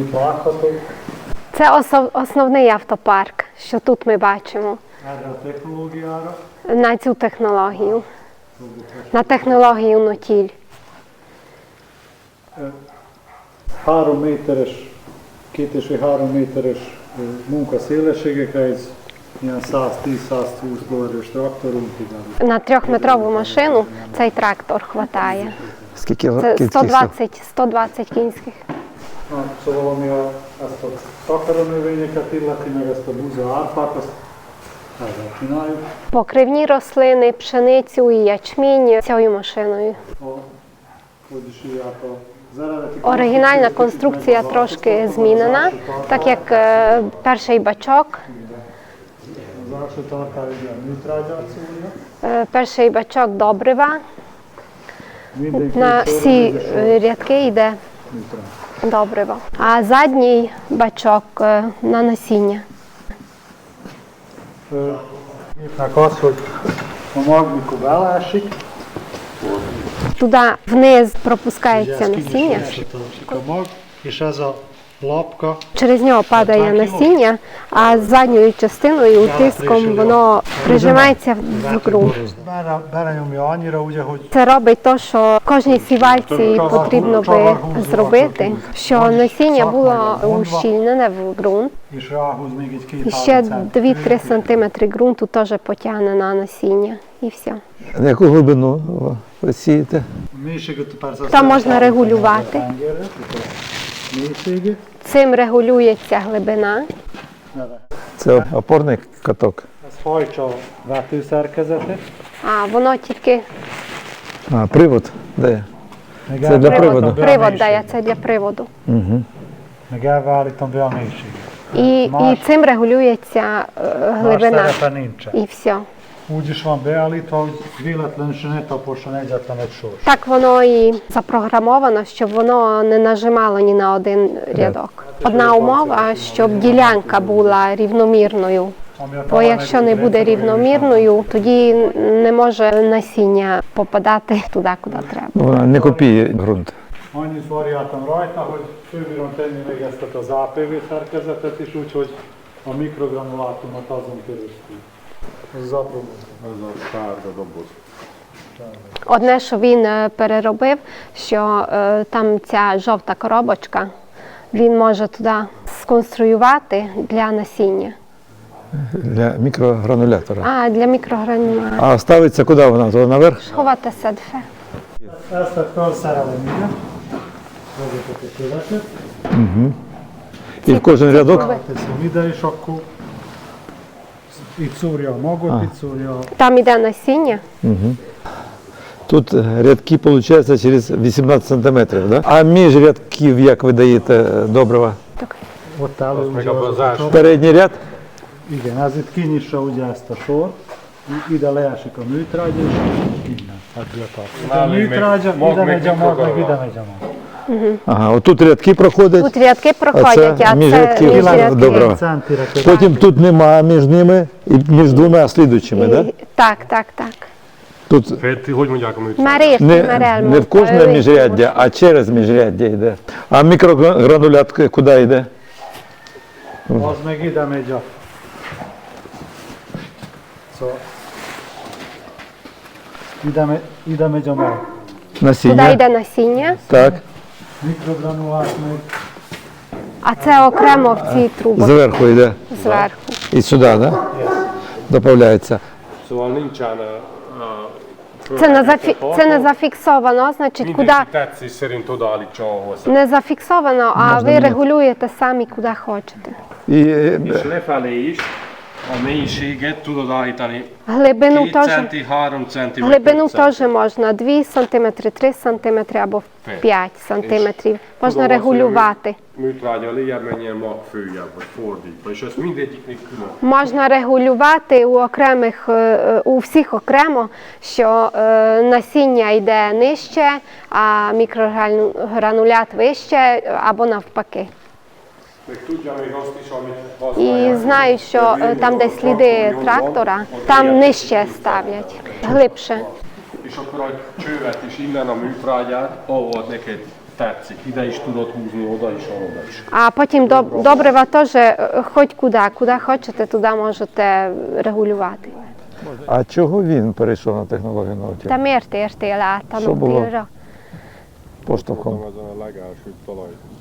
itt láthatók. Це осо- основний автопарк, що тут ми бачимо на цю технологію. На технологію Нотіль. Három méteres, két és fél három méteres ö, munkaszélességekre egy ilyen 110-120 lóerős traktorunk. На трьохметрову машину цей трактор хватає. Скільки Це 120, 120 кінських. Na, szóval ami a, ezt a takaronövényeket illeti, meg ezt a buza árpát, azt ezzel csináljuk. Покривні рослини, пшеницю і ячмінь цією машиною. A, hogy is hívják a Оригінальна конструкція трошки змінена, так як е, перший бачок, е, перший бачок добрива. На всі рядки йде добриво. А задній бачок е, на насіння. На mikor beleesik, Туди вниз пропускається насіння, І ще mag, lapka через нього падає насіння, а з задньою частиною тиском воно прижимається в ґрунт. Це робить те, що кожній сівальці потрібно би зробити, що насіння було ущільнене в ґрунт. І ще 2-3 см ґрунту теж потягне на насіння. І все. На яку глибину persze Там можна регулювати. Цим регулюється глибина. Це опорний каток. А воно тільки А, привод. Meg Це для приводу. привод дає, це для приводу. Угу. І, і цим регулюється е, глибина. І все. Úgy is van beállítva, hogy véletlenül se ne taposson egyetlen egy sors. Так воно і запрограмовано, щоб воно не нажимало ні на один рядок. Одна умова, щоб ділянка була рівномірною. Бо якщо не буде рівномірною, тоді не може насіння попадати туди, куди треба. Вона не копіє ґрунт. Annyit variáltam rajta, hogy fölbírom tenni még ezt az APV szerkezetet is, úgyhogy a mikrogranulátumot azon keresztül. Одне, що він е, переробив, що е, там ця жовта коробочка, він може туди сконструювати для насіння. Для мікрогранулятора. А для мікрогранула. А ставиться куди вона? То наверх? Ховати a köveket, І в кожен рядок a magot, itt szúrja a Там іде насіння. тут рядки виходить через 18 сантиметрів. Да? А між рядків як ви даєте е, добрива? Ás- a- Передній ряд? Igen, ez itt kinyissa ugye ezt a sort, ide leesik a műtrágya, és innen, ebből. A Nálunk még műtrágya, mag, ide meg megy a mag, meg mikrogalva. ide megy a mag. Ага, отут рядки проходять. Тут рядки проходять, а це рядків між добре. рядки. Добре. Центire között. Потім тут нема між ними і між двома слідуючими, І- да? Так, так, так. Тут? Мережки, не, мерель. не в кожне міжряддя, а через міжряддя йде. А мікрогранулят куди йде? Az meg ide a... Szóval... Ide, ide megy a mag. Туди Насіння. йде насіння, Так. Mikrogranulát а це окремо в цій трубах Зверху йде. зверху. І сюди, да? Додається. Це не, зафі... це не зафіксовано, значить, куди не зафіксовано, а ви регулюєте самі, куди хочете. І Глибину теж, centi, 3 centi, vagy глибину теж можна 2 см, 3 см або 5 см. Можна регулювати. Можна регулювати у окремих, у всіх окремо, що насіння йде нижче, а мікрогранулят вище або навпаки. І знають, що там, де сліди трактора, там нижче ставлять, глибше. És akkor a csövet is innen a műtrágyát, ahol neked tetszik. Ide is tudod húzni, oda is, oda is. А потім доб- добрива теж е, хоч куди, куди хочете, туди можете регулювати. А чого він перейшов на технологію? Te miért értél át a Szóval- Поштовхом. Ezen a legelső talaj egész.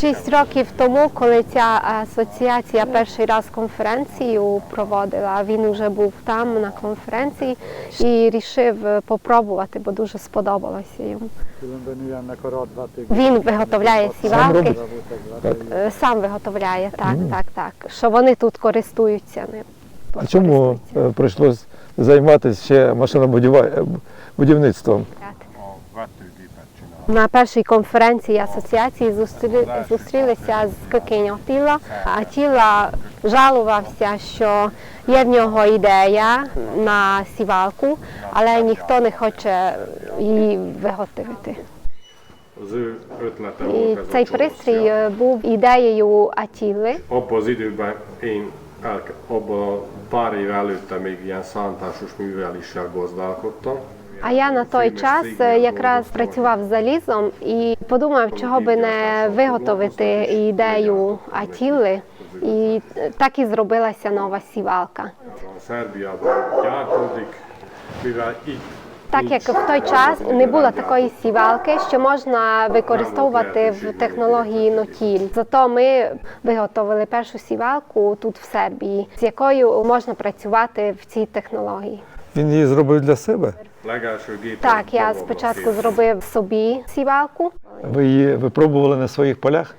Шість років тому, коли ця асоціація перший раз конференцію проводила, він вже був там на конференції і вирішив е, попробувати, бо дуже сподобалося йому. Він виготовляє сівалки, е, сам виготовляє, так, так, так. Що вони тут користуються ним. А чому е, прийшлось займатися ще машинобудівництвом? На першій конференції асоціації зустріли, зустрілися з Кикинь Атіла. Атіла жалувався, що є в нього ідея на сівалку, але ніхто не хоче її виготовити. І цей пристрій е, був ідеєю Атіли. Abban a pár év előtte még ilyen szántásos műveléssel gazdálkodtam. А я на той час е, якраз працював з залізом і подумав, чого би не виготовити ідею Атіли. І е, так і зробилася нова сівалка. Так як в той час не було такої сівалки, що можна використовувати в технології нотіль. Зато ми виготовили першу сівалку тут в Сербії, з якою можна працювати в цій технології. Він її зробив для себе. Так, я спочатку зробив собі сівалку. Ви її випробували на своїх полях?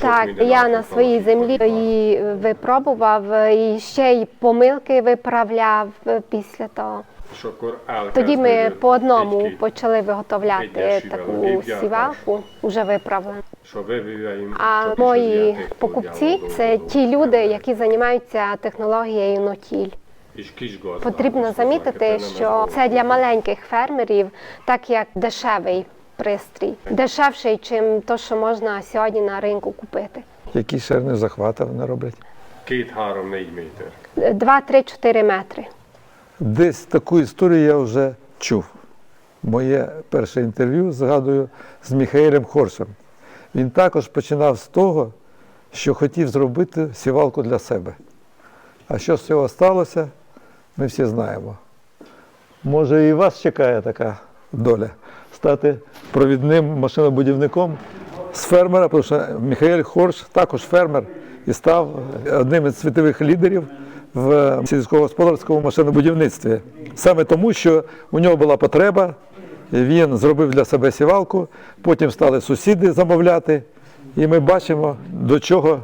Так, я на своїй землі її випробував і ще й помилки виправляв після того. Тоді ми по одному почали виготовляти таку сівалку, вже виправлену. А мої покупці це ті люди, які займаються технологією нотіль. Потрібно замітити, що це для маленьких фермерів, так як дешевий пристрій, дешевший, чим то, що можна сьогодні на ринку купити. Які шерни захвати вони роблять? Két, három, négy méter. 2-3-4 метри. Десь таку історію я вже чув. Моє перше інтерв'ю, згадую, з Міхаелем Хоршем. Він також починав з того, що хотів зробити сівалку для себе. А що з цього сталося, ми всі знаємо. Може, і вас чекає така доля стати провідним машинобудівником з фермера, тому що Міхаель Хорш також фермер і став одним із світових лідерів в сільськогосподарському машинобудівництві. Саме тому, що у нього була потреба, він зробив для себе сівалку, потім стали сусіди замовляти, і ми бачимо, до чого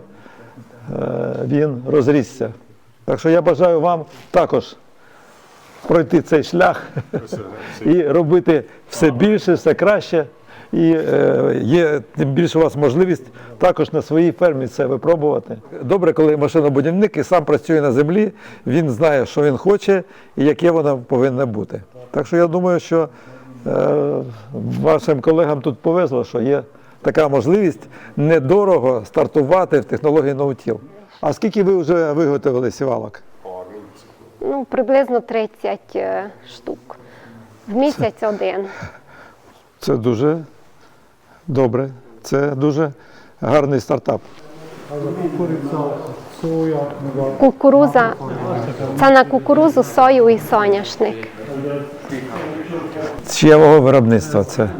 е, він розрісся. Так що я бажаю вам також пройти цей шлях і робити все більше, все краще. І е, є тим більше у вас можливість також на своїй фермі це випробувати. Добре, коли машинобудівник і сам працює на землі, він знає, що він хоче і яке воно повинно бути. Так що я думаю, що е, вашим колегам тут повезло, що є така можливість недорого стартувати в технології ноутіл. А скільки ви вже виготовили сівалок? Ну, приблизно 30 е, штук. В місяць один. Це дуже добре. Це дуже гарний стартап. Кукуруза це на кукурузу, сою і соняшник. Чиєвого виробництва це?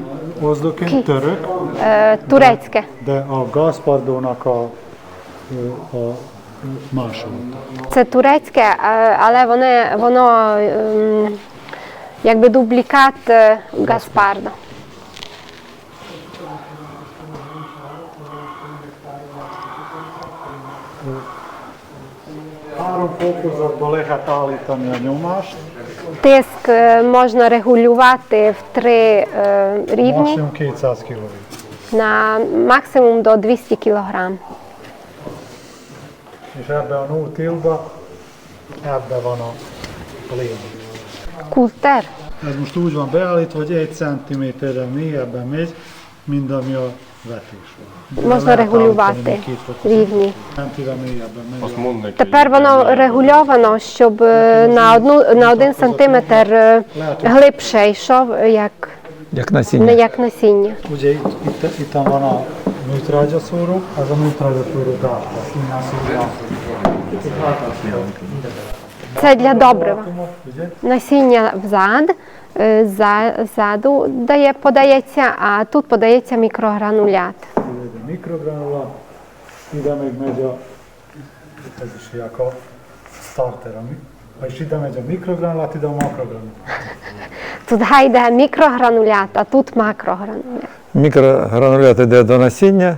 Е, турецьке. de a Gaspardónak a, a. Це турецьке, е, але вони, воно ем, якби дублікат е, nyomást, Тиск е, можна регулювати в три е, рівні maximum 200 kV. на максимум до 200 кг. És ebben a no-tillba, ebben van a, lényeg. Култер. Ez most úgy van beállítva, hogy egy centiméterrel mélyebben megy, mint ami a vetés van. Можна регулювати рівні. Centivel mélyebben megy. Azt mondd neki, Тепер воно регульовано, щоб е, на одну на один сантиметр е, глибше йшов, як Як насіння. як насіння. Ugye itt, itt, itt van a műtrágyaszóró, ez a műtrágyaszóró dárta, innen szórja. Itt hátra Це для добрива. Насіння взад, е, за- ззаду дає, подається, а тут подається мікрогранулят. Ez is hívják a starter, ami, vagyis ide megy a mikrogranulát, ide a makrogranulát. Тут йде мікрогранулят, а тут макрогранулят. Мікрогранулят йде до насіння,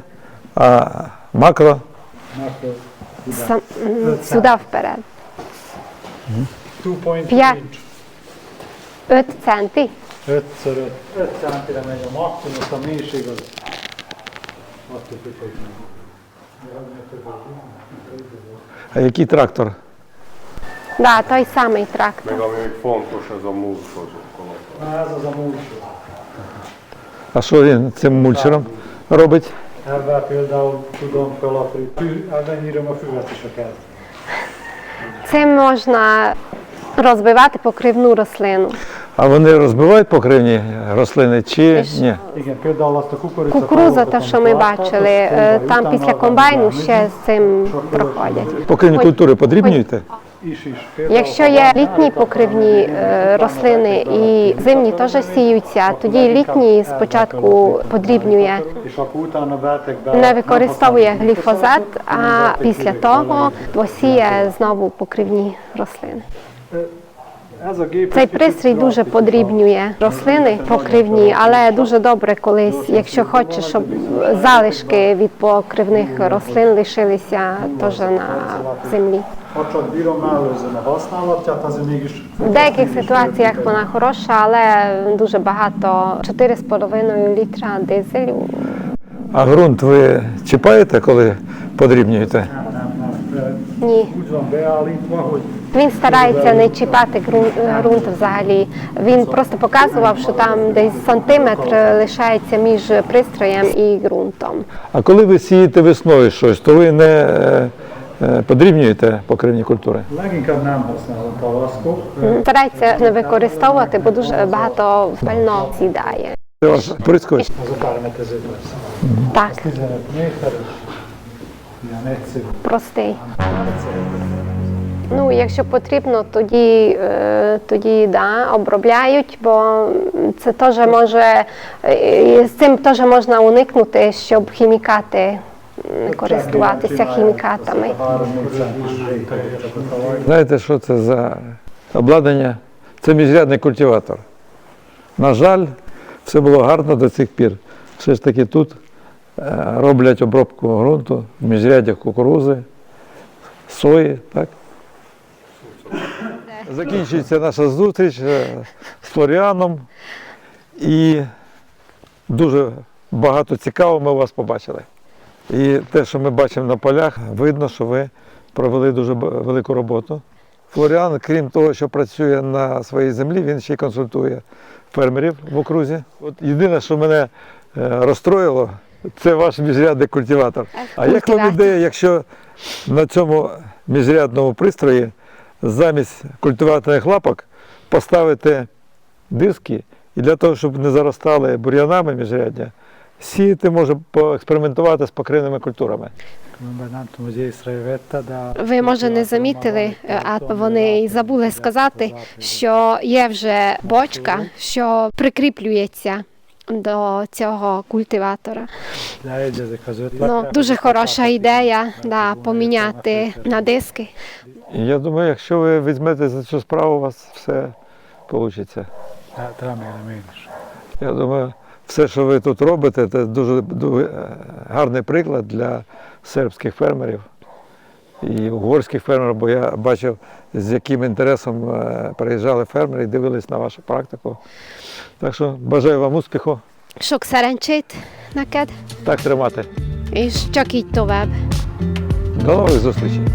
а макро Makro, Сам, м, сюди вперед. 2.2 Pia- inch. 5 центи. 5 x 5 centire megy a maximum, azt a mélység az attól függ, hogy А який трактор? Да, той самий трактор. Meg ami még fontos, az a múlsozó Na, ez az a múlsó. А що він цим мульчером робить? Ebben például tudom felaprítani, ebben nyírom a füvet is a kezd. Цим можна розбивати покривну рослину. А вони розбивають покривні рослини чи ні? Igen, például azt a kukorica Кукуруза, та, що ми бачили, е, там після комбайну ще з цим проходять. Покривні культури подрібнюєте? Якщо є літні покривні е, рослини і зимні теж сіються, тоді літні спочатку подрібнює, не використовує гліфозат, а після того посіє знову покривні рослини. Цей пристрій дуже подрібнює рослини покривні, але дуже добре колись, якщо хочеш, щоб залишки від покривних рослин лишилися теж на землі. Ha csak bírom mellőzöm a használatját, azért mégis... В деяких ситуаціях вона хороша, але дуже багато 4,5 літра дизелю. А ґрунт ви чіпаєте, коли подрібнюєте? Ні. Він старається не чіпати ґрунт, ґрунт взагалі. Він просто показував, що там десь сантиметр лишається між пристроєм і ґрунтом. А коли ви сієте весною щось, то ви не е, подрібнюєте покривні культури? leginkább nem használom tavaszkot. Старається не використовувати, бо дуже багато пально сідає. Це ваш прискоч. Az a. Так, 15 méteres, ilyen egyszerű. простий. Ну, якщо потрібно, тоді, е, тоді да, обробляють, бо це теж може е, з цим теж можна уникнути, щоб хімікати не користуватися хімікатами. 3-4 rétegek a talaj. Знаєте, що це за обладнання? Це міжрядний культиватор. На жаль, все було гарно до цих пір. Все ж таки тут е, роблять обробку ґрунту в міжряддях кукурузи, сої. Так? Закінчується наша зустріч е, з Флоріаном. І дуже багато цікавого ми у вас побачили. І те, що ми бачимо на полях, видно, що ви провели дуже велику роботу. Флоріан, крім того, що працює на своїй землі, він ще й консультує фермерів в окрузі. От єдине, що мене е, розстроїло, це ваш міжрядний культиватор. А як вам ідея, якщо на цьому міжрядному пристрої замість культиваторних лапок поставити диски, і для того, щоб не заростали бур'янами міжряддя, сіяти може поекспериментувати з покривними культурами. Ви може не замітили, е, а вони й забули сказати, що є вже бочка, що прикріплюється до цього культиватора. Ну, дуже хороша ідея да, поміняти на диски. Я думаю, якщо ви візьмете за цю справу, у вас все вийде. Я думаю, все, що ви тут робите, це дуже, дуже е, гарний приклад для сербських фермерів і угорських фермерів, бо я бачив, з яким інтересом е, приїжджали фермери і дивились на вашу практику. Так що бажаю вам успіху, Sok szerencsét neked, так тримати. és csak így tovább. До нових зустрічей!